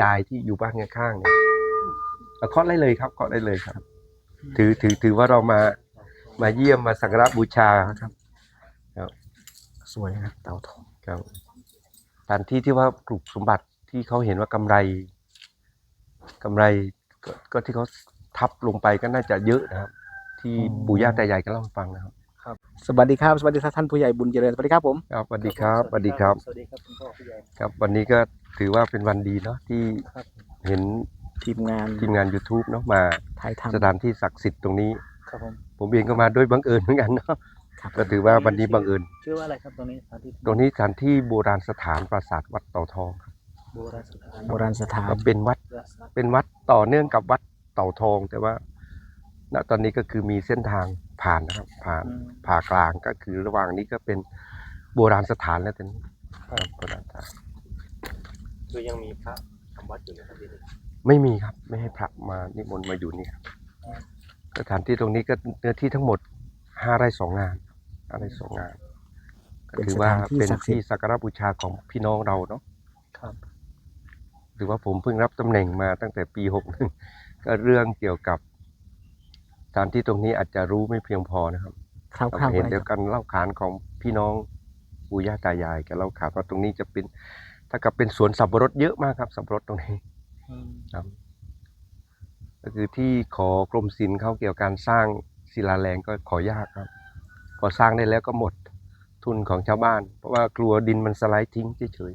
ยายที่อยู่บ้านข้างๆเนี่ยเอาเคาะได้เลยครับเคาะได้เลยครับ ถือถือถือว่าเรามามาเยี่ยมมาสักการะบูชาครับสวยนะเต่าทองครับสถานที่ที่ว่ากลุ่มสมบัติที่เขาเห็นว่ากำไรกำไรก็ก็ที่เขาทับลงไปก็น่าจะเยอะนะครับ ที่ปู่ย่าตายายก็เล่าให้ฟังนะครับสวัสดีครับสวัสดีท่านผู้ใหญ่บุญเจริญสวัสดีครับผมครับสวัสดีครับสวัสดีครับสวัสดีครับคุณพ่อผู้ใหญ่ครับ วันนี้ก็ ถือว่าเป็นวันดีเนาะที่ครับเห็นทีมงานทีมงาน YouTube เนาะมาถ่ายทำสถานที่ศักดิ์สิทธิ์ตรงนี้ ครับผมผมเองก็มาด้วยบังเอิญเหมือนกันเนาะครับก็ถือว่าวันนี้บังเอิญชื่อว่าอะไรครับตรงนี้สถานที่ตรงนี้สถานที่โบราณสถานปราสาทวัดเต่าทองครับโบราณสถานโบราณสถานก็เป็นวัดเป็นวัดต่อเนื่องกับวัดเต่าทอง แต่ว่า ณตอนนี้ก็คือมีเส้นทางผ่านนะครับ ผ่านอืมผ่ากลางก็คือระหว่างนี้ก็เป็นโบราณสถานแล้วตอนนี้ครับโบราณสถาน คือยังมีพระทำวัดอยู่นะครับที่นี่ไม่มีครับ ไม่ให้พระมานิมนต์มาอยู่นี่ครับสถานที่ตรงนี้ก็เนื้อที่ทั้งหมดห้าไร่สองงานห้าไร่สองงานก็ถือว่าเป็นที่สักการะบูชาของพี่น้องเราเนาะครับถือว่าผมเพิ่งรับตำแหน่งมาตั้งแต่ปีหกนึงก็เรื่องเกี่ยวกับสถานที่ตรงนี้อาจจะรู้ไม่เพียงพอนะครับคร่าวๆเห็นก็ได้เดียวกันเล่าขานของพี่น้องปู่ย่าตายายแกเล่าขานว่าตรงนี้จะเป็น ถ้ากับเป็นสวนสับปะรดเยอะมากครับ สับปะรดตรงนี้อืมครับ ก็คือที่ขอกรมศิลป์เขาเกี่ยวกับการสร้างศิลาแรงก็ขอยากครับ พอสร้างได้แล้วก็หมดทุนของชาวบ้าน เพราะว่ากลัวดินมันสไลด์ทิ้งเฉย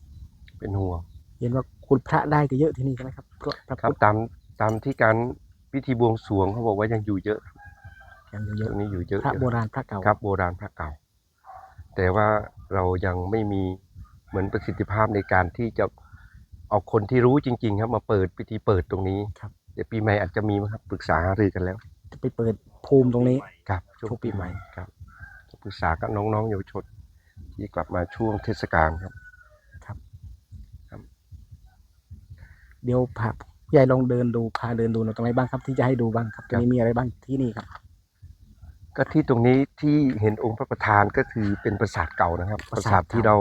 ๆเป็นห่วงเห็นว่าคุณพระได้ก็เยอะที่นี่ใช่ไหมครับพระพระครับพุทธตามตามที่การพิธีบวงสรวงเขาบอกว่ายังอยู่เยอะยังเยตอะรงนี้อยู่เยอะพระเยอะโบราณพระเก่าครับโบราณพระเก่า แต่ว่าเรายังไม่มี เหมือนประสิทธิภาพในการที่จะเอาคนที่รู้จริง ๆ ครับ มาเปิดพิธีเปิดตรงนี้ครับ เดี๋ยวปีใหม่อาจจะมีมั้งครับปรึกษาหารือกันแล้ว จะไปเปิดภูมิตรงนี้ ครับช่วงช่วงปีปีใหใหม่ม่ครับจะปรึกษากับน้องๆเยาวชนที่กลับมาช่วงเทศกาลครับ เดี๋ยวพาผู้ใหญ่ลองเดินดูพาเดินดูหน่อยตรงไหนบ้างครับที่จะให้ดูบ้างครับตรงนี้มีอะไรบ้างที่นี่ครับ ก็ที่ตรงนี้ที่เห็นองค์พระประธานก็คือเป็นปราสาทเก่านะครับ ปปราราสาสาททที่เก่าเรา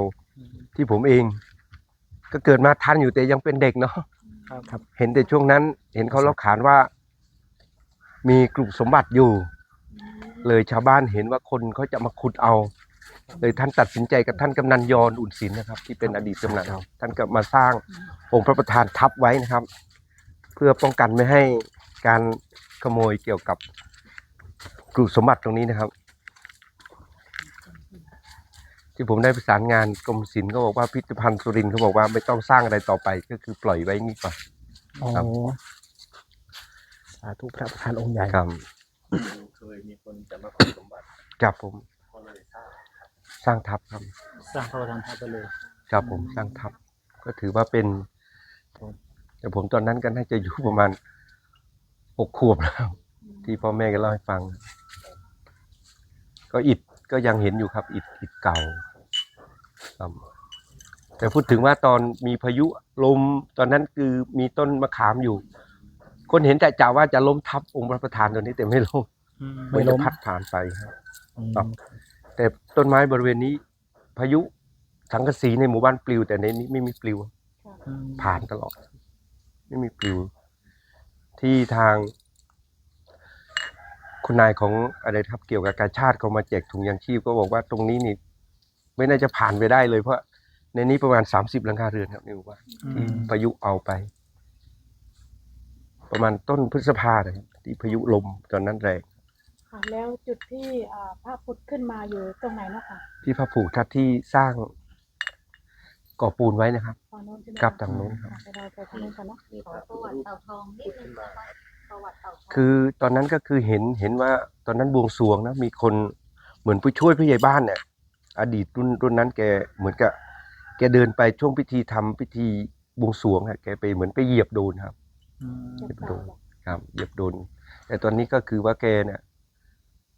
ที่ผมเอง ก็เกิดมาทันอยู่แต่ยังเป็นเด็กเนาะครับครับเห็นแต่ช่วงนั้น เห็นเขาเล่าขานว่า มีกลุ่มสมบัติอยู่ เลยชาวบ้านเห็นว่าคนเขาจะมาขุดเอา เลยท่านตัดสินใจกับท่านกำนันยอนอุ่นศิลป์นะครับ ที่เป็นอดีตกำนันท่านก็มาสร้างองค์พระประธานทับไว้นะครับ เพื่อป้องกันไม่ให้การขโมยเกี่ยวกับกลุ่มสมบัติตรงนี้นะครับ ที่ผมได้ประสานงานกรมศิลป์เขาบอกว่าพิพิธภัณฑ์สุรินทร์เขาบอกว่าไม่ต้องสร้างอะไรต่อไปก็คือปล่อยไว้นี่ก่อน อ๋อครับ สาธุพระประธานองค์ใหญ่ครับเคยมีคนจะมาขอสมบัติจับผมก็เลยสร้างสร้างทัพครับสร้างพระประธานพระไปเลยครับผมสร้างทัพ ก็ถือว่าเป็น แต่ผมตอนนั้นก็น่าจะอยู่ประมาณหกขวบแล้ว ที่พ่อแม่ก็เล่าให้ฟัง ก็อิฐก็ยังเห็นอยู่ครับ อิฐอิฐเก่า ครับแต่พูดถึงว่าตอนมีพายุลมตอนนั้นคือมีต้นมะขามอยู่ คนเห็นแต่จ่าว่าจะล้มทับองค์พระประธานตัวนี้แต่ไม่ล้มอืมไม่มันล้จะมพัดผ่านไปครับอืมครับ แต่ต้นไม้บริเวณนี้ พายุสังกะสีในหมู่บ้านปลิว แต่ในนี้ไม่มีปลิวอืมผ่านตลอด ไม่มีปลิว ที่ทาง คุณนายของอะไรครับเกี่ยวกับการชาติเขามาแจกถุงยางชีพก็บอกว่าตรงนี้นี่ ไม่น่าจะผ่านไปได้เลยเพราะในนี้ประมาณสามสิบหลังคาเรือนครับในหมู่บ้านที่พายุเอาไป ประมาณต้นพฤษภาเลยครับที่พายุลมตอนนั้นแรงค่ะแล้วจุดที่อ่าพระพุทธขึ้นมาอยู่ตรงไหนเนาะค่ะที่พระผูกทัดที่สร้างก่อปูนไว้นะครับฝั่งโน้นใช่ไหมครับทางโน้นครับะไปเราไปทางโน้นกันเนาะขอประวัติเต่าทองนิดนึงนะคะประวัติเต่าทองคือตอนนั้นก็คือเห็นเห็นว่าตอนนั้นบวงสรวงนะมีคนเหมือนผู้ช่วยผู้ใหญ่บ้านเนี่ย อดีตรุ่นรุ่นนั้นแกเหมือนกับแกเดินไปช่วงพิธีทำพิธีบวงสรวงอะแกไปเหมือนไปเหยียบโดนครับอืมเก็บโดเต่านครับเหยียบโดน แต่ตอนนี้ก็คือว่าแกเนี่ย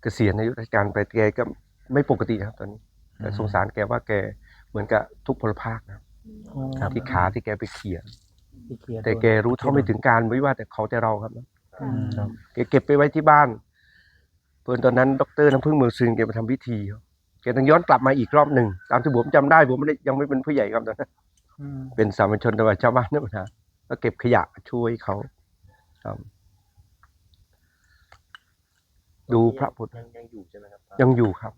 เกษียณอายุราชการไปแกก็ไม่ปกติครับ ตอนนี้แต่สงสารแกว่าแกเหมือนกับทุกพลภาคนะครับอ๋อครับที่ขาที่แกไปเขี่ยที่เคลียร์แต่แกรู้เท่าไม่ถึงการไม่ว่าแต่เขาแต่เราครับค่ะอืมครับแกเก็บไปไว้ที่บ้านเพื่อนตอนนั้น ดรน้ำพึ่งเมืองซึงแกไปทำพิธีครับ แกต้องย้อนกลับมาอีกรอบหนึ่งตามที่ผมจำได้ผมไม่ได้ยังไม่เป็นผู้ใหญ่ครับตอนนั้นอืมเป็นสามัญชนแต่ว่าชาวบ้านเนี่ยนะก็เก็บขยะช่วยเขาครับดูพระพุทธยังยังอยู่ใช่ไหมครับยังอยู่ครับ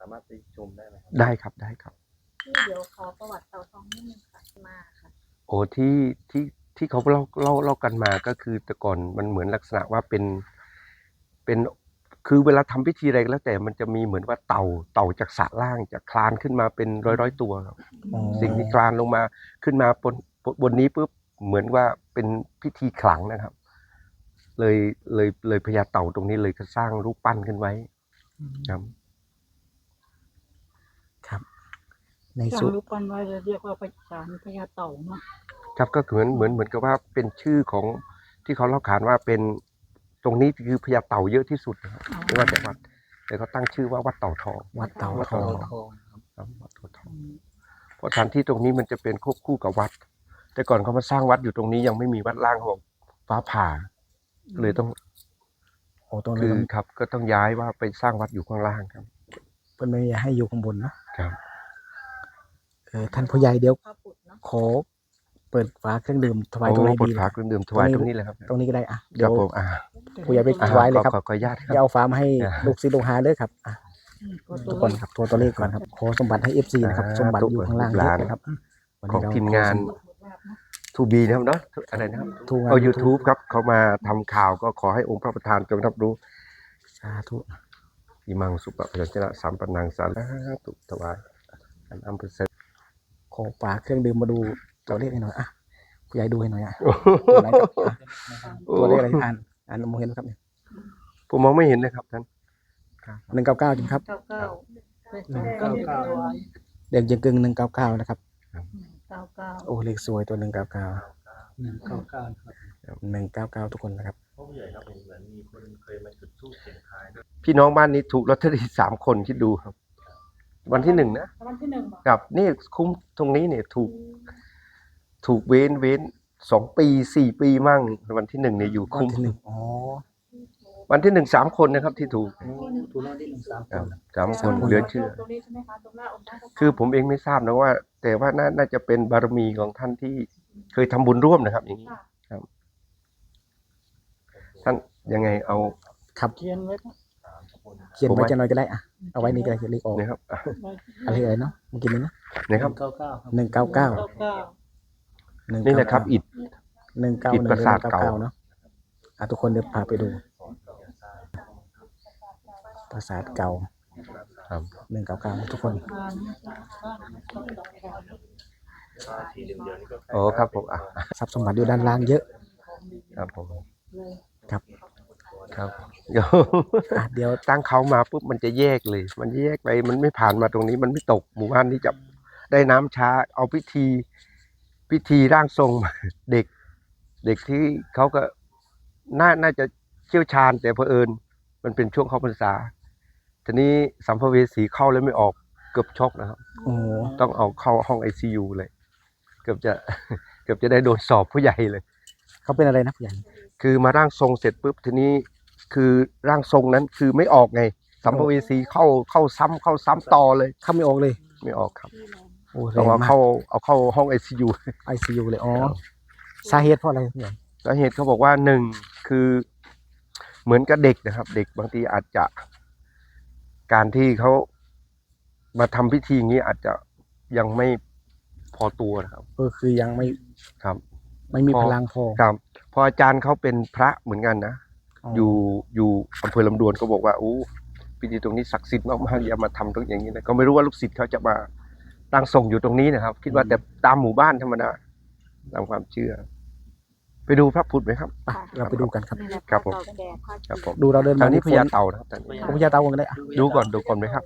สามารถไปชมได้ไหมครับได้ครับได้ครับที่เดี๋ยวขอประวัติเต่าทองนิดนึงค่ะมาค่ะโอ้ที่ที่ที่เขาเล่าเล่าเล่ากันมาก็คือแต่ก่อนมันเหมือนลักษณะว่าเป็นเป็น คือเวลาทำพิธีอะไรก็แล้วแต่มันจะมีเหมือนว่าเต่าเต่าจากสระล่างจะคลานขึ้นมาเป็นร้อยร้อยๆตัวครับอ๋อสิ่งที่คลานลงมาขึ้นมาบนบนบนนี้ปุ๊บเหมือนว่าเป็นพิธีขลังนะครับ เลยเลยเลยพญาเต่าตรงนี้เลยก็สร้างรูปปั้นขึ้นไว้ครับครับ ในสร้าส่งวนรูปปั้นไว้เลยเรียกว่าประสานพญาเต่าเนาะครับก็เหมือนเหมือนเหมือนกับว่าเป็นชื่อของที่เขาเล่าขานว่าเป็น ตรงนี้คือพญาเต่าเยอะที่สุดนะครับไม่ว่าแต่วัดแต่เขาตั้งชื่อว่าวัดเต่าทองวัดเต่าทองครับวัดเต่าทองเพราะสถานที่ตรงนี้มันจะเป็นควบคู่กับวัด แต่ก่อนเขามาสร้างวัดอยู่ตรงนี้ยังไม่มีวัดล่างของฟ้าผ่าก็เลยต้องโอ้ตรงคืนี้อมันครับ ก็ต้องย้ายว่าไปสร้างวัดอยู่ข้างล่างครับ เป็นไม่ให้อยู่ข้างบนเนอะครับ เออท่านผู้ใหญ่เดี๋ยวพระพุทธเนาะขอ เปิดฝาเครื่องดื่มถวายโอ้ตรงไหนปลดดีฝาเครื่องดื่มถวายตรงนี้เลยครับตรงนี้ก็ได้อะคเดี๋รัยบวผมอ่าผู้ใหญ่ไปอ่าถวายเลยขอครับขอขออนุญาตคจะรับ เอาฝามาให้อ่า ลูกศิษย์ลูกหาเด้อครับอะก็ตัทุวกคนครับตัวตัวเลขก่อนครับขอสมบัติให้เอฟซีนะครับอ่าสมบัติอยู่ข้างล่างลูกหลานเยอะนะครับวันของนี้เราทีมงานทูบีนะครับเนาะอะไรนะครับทูงานเอา YouTube ครับเขามาทำข่าวก็ขอให้องค์พระประธานจงรับรู้สาธุ อิมังสุปะพยัญชนะสัมปนังสาธุถวายอันอัมเปอร์เซ็นต์ ขอฝาเครื่องดื่มมาดู ตัวเลขให้หน่อยอะผู้ใหญ่ดูให้หน่อยอะตัวไหนครับอะตัวเลขอะไรอ่านอ่านมองเห็นไหมครับเนี่ยผมมองไม่เห็นเลยครับท่านหนึ่งเก้าเก้าจริงครับ เก้าเก้าหนึ่งเก้าเก้าเด็กยังกึ่งหนึ่งเก้าเก้านะครับเก้าเก้าโอ้เลขสวยตัวหนึ่งเก้าเก้าหนึ่งเก้าเก้าหนึ่งเก้าเก้าทุกคนนะครับพ่อผู้ใหญ่ครับเห็นเหมือนมีคนเคยมาจุดธูปเสียงทายด้วยพี่น้องบ้านนี้ถูกลอตเตอรี่สามคนคิดดูครับ วันที่หนึ่งนะวันที่หนึ่งบอกกับนี่คุ้มตรงนี้เนี่ยถูก ถูกเว้นเว้นสองปีสี่ปีมั่งวันที่หนึ่งเนี่ยอยู่ก้อนคุ้มที่หนึ่งอ๋อวันที่หนึ่งสามคนนะครับที่ถูกถูกรางวัลที่หนึ่งสามคครับนสามคนเหลือเชื่อ ตรงนี้ใช่ไหมคะตรงหน้าองค์พระคือผมเองไม่ทราบนะว่า แต่ว่าน่าน่าจะเป็นบารมีของท่านที่เคยทำบุญร่วมนะครับ อย่างนี้ค่ะท่านยังไงเอา ครับเขียนไว้ค่ะเขียนผมไว้ไว้ จะหน่อยก็ได้อะเอาไว้นี่ก็ได้จะเลขออกนะครับอะอะไรเอ่ยเนาะเมื่อกี้นี้นะนะครับ เก้าเก้าหนึ่งเก้าเก้าเก้าเก้าห นึ่งนี่แหละครับ อิฐ หนึ่งเก้าอิหฐนึ่งปราสาทเก้าเก่า เก้าเนาะอะทุกคนเดี๋ยวพาไปดู ปราสาทเก่าครับหนึ่งเก้าเก้าทุกคนสีเหลืองๆนี่ก็โอ้ครับผมอะทรัพย์สมบัติอยู่ด้านล่างเยอะครับผมครับครับเดี๋ยวอะเดี๋ยวตั้งเขามาปุ๊บมันจะแยกเลย มันแยกไปมันไม่ผ่านมาตรงนี้ มันไม่ตกหมู่บ้านที่จะได้น้ำช้า เอาพิธี พิธีร่างทรงมาเด็ก เด็กที่เขาก็น่าน่าจะเชี่ยวชาญ แต่เพอเอิญมันเป็นช่วงเข้าพรรษาทีนี้สัมภเวสีเข้าแล้วไม่ออกเกือบช็อกนะครับโอ้โหต้องเอาเข้าห้องไอซียูเลย เกือบจะเกือบจะได้โดนสอบผู้ใหญ่เลย เขาเป็นอะไรนะผู้ใหญ่คือมาร่างทรงเสร็จปุ๊บทีนี้คือร่างทรงนั้นคือไม่ออกไง สัมภเวสีเข้าเข้าซ้ำเข้าซ้ำต่อเลย เข้าไม่ออกเลย ไม่ออกครับโอ้แร ต้องงเอามากเข้าเอาเข้าห้องไอซียูไอซียูเลยอ๋อสาเหตุเพราะอะไรผู้ใหญ่สาเหตุเขาบอกว่าหนึ่งคือเหมือนกับเด็กนะครับ เด็กบางทีอาจจะ การที่เขามาทำพิธีอย่างนี้อาจจะยังไม่พอตัวนะครับ ก็คือยังไม่ครับ ไม่มีพอพลังพอครับเพออาจารย์เขาเป็นพระเหมือนกันนะอยู่อยู่อำเภอลำดวนก็บอกว่าอู้พิธีตรงนี้ศักดิ์สิทธิ์มากๆอย่ามาทำตรงอย่างนี้นะก็ไม่รู้ว่าลูกศิษย์เขาจะมา ตั้งส่งอยู่ตรงนี้นะครับ คิดว่าแต่ตามหมู่บ้านธรรมดาตามความเชื่อ ไปดูพระพุทธไหมครับไปเราไปดูกันครับ นี่แหละครับผมเต่าแก่พระครับผมดูเราเดินทางมานี้ฝพญาเต่านะครับทางนี้เอาพญาเต่ากันเลยอะดูก่อนดูก่อนไหมครับ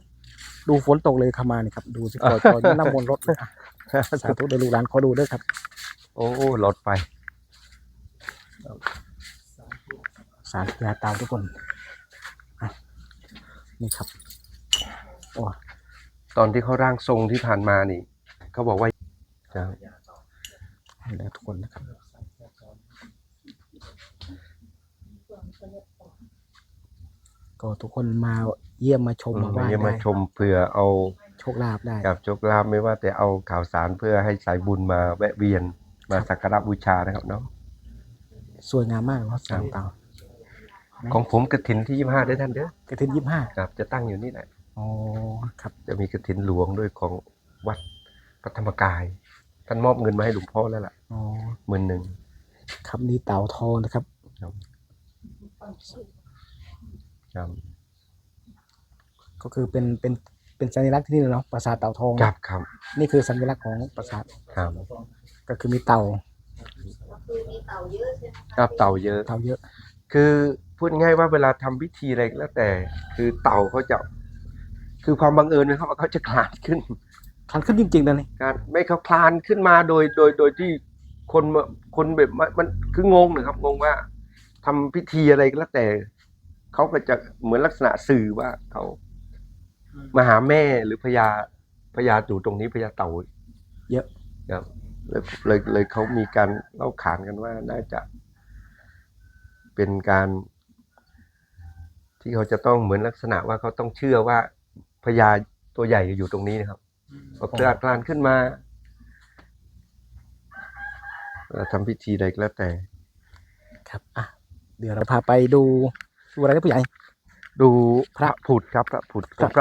ดูฝนตกเลยเข้ามานี่ครับ ดูสิปล่อยปล่อยน้ำมนต์รถเลยอะสาธุเดี๋ยวลูกหลานขอดูด้วยครับ โอ้รถไฟสารพญาเต่าทุกคนอะนี่ครับโอ้ ตอนที่เขาร่างทรงที่ผ่านมานี่เขาบอกว่าครับให้แล้วทุกคนนะครับก็ทุกคนมาเยี่ยมมาชมมาไหว้เยี่ยมมาได้ชมเผื่อเอาโโชคลาภได้ กับโชคลาภไม่ว่าแต่เอาข่าวสารเพื่อให้สายบุญมาแวะเวียนมาสักการะบูชานะครับเนาะสวยงามมากเนาะสามเตาของผมกระถินที่ยี่ห้าด้วยท่านเด้อกระถินยี่ห้าครับ จะตั้งอยู่นี่แหละ อ๋อครับจะมีกระถินหลวงด้วยของวัดพระธรรมกาย ท่านมอบเงินมาให้หลวงพ่อแล้วล่ะอ๋อหมื่นหนึ่งครับนี่เต่าทองนะครับครับก็คือเป็นเป็นเป็นสัญลักษณ์ที่นี่เลยเนาะปราสาทเต่าทองครับครับนี่คือสัญลักษณ์ของปราสาทครับก็คือมีเต่าก็คือมีเต่าเยอะใช่ไหมครับเต่าเยอะเต่าเยอะ คือพูดง่ายว่าเวลาทำพิธีอะไรก็แล้วแต่ คือเต่าเขาจะ คือความบังเอิญนะครับว่าเขาจะคลานขึ้นคลันขึ้นจริงๆนะนี่การไม่เขาคลานขึ้นมาโดยโดยโดยที่คนมาคนแบบมันมันคืองงนะครับงงว่าทำพิธีอะไรก็แล้วแต่เขาก็จะเหมือนลักษณะสื่อว่าเขามาหาแม่หรือพญาพญาอยู่ตรงนี้พญาเต่าเยอะครับเลยเลยเลยเขามีการเล่าขานกันว่าน่าจะ เป็นการ ที่เขาจะต้องเหมือนลักษณะว่าเขาต้องเชื่อว่า พญาตัวใหญ่อยู่ตรงนี้นะครับพอคลานคลานขึ้นมาเราทำพิธีใดก็แล้วแต่ ครับอะเดี๋ยวเราพาไปดูดูอะไรนะผู้ใหญ่ ดูพระผุดครับพระผุดพระพระ